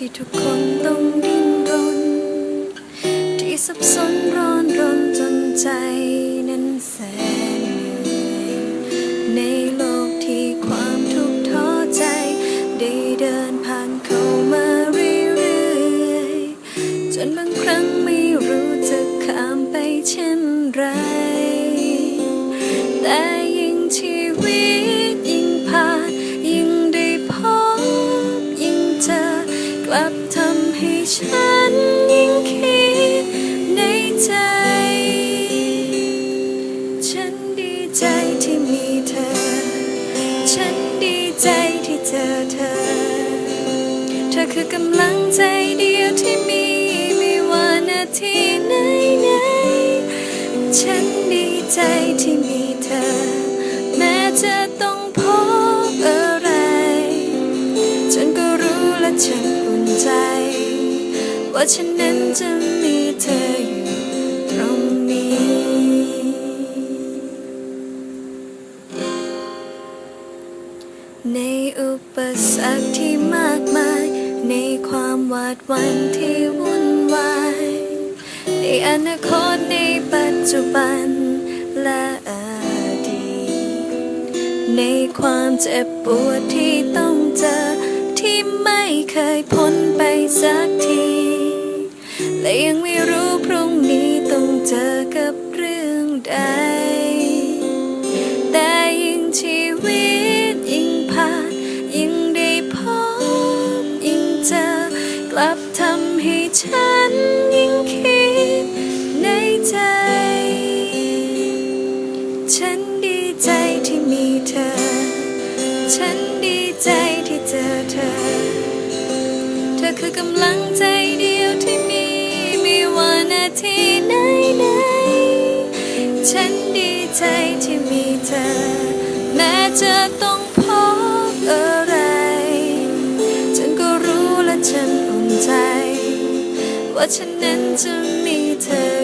ที่ทุกคนต้องดิ้นรน ที่สับสนร้อนรนจนใจนั้นแสน ลับทำให้ฉันยิ่งคิดในใจ ฉันดีใจที่มีเธอ ฉันดีใจที่เจอเธอ เธอคือกำลังใจเดียวที่มีไม่ว่านาทีไหนไหนๆฉันดีใจที่มีเธอ แม้จะต้องพบอะไร ฉันก็รู้และฉัน ใจ ว่าฉันนั้นจะมีเธออยู่ตรงนี้ ในอุปสรรคที่มากมาย ในความหวาดหวั่นที่วุ่นวาย ในอนาคตในปัจจุบันและอดีต ในความเจ็บปวดที่ต้องเจอ เคยพ้นไปสักที และยังไม่รู้พรุ่งนี้ต้องเจอกับเรื่องใด แต่ยิ่งชีวิตยิ่งผ่านยิ่งได้พบยิ่งเจอกลับทำให้ฉันยิ่งคิดในใจ ฉันดีใจที่มีเธอ ฉันดีใจที่เจอเธอเธอ คือกำลังใจเดียวที่มีไม่ว่านาทีไหนไหนฉันดีใจที่มีเธอ แม้จะต้องพบอะไร ฉันก็รู้และฉันอุ่นใจ ว่าฉันนั้นจะมีเธอ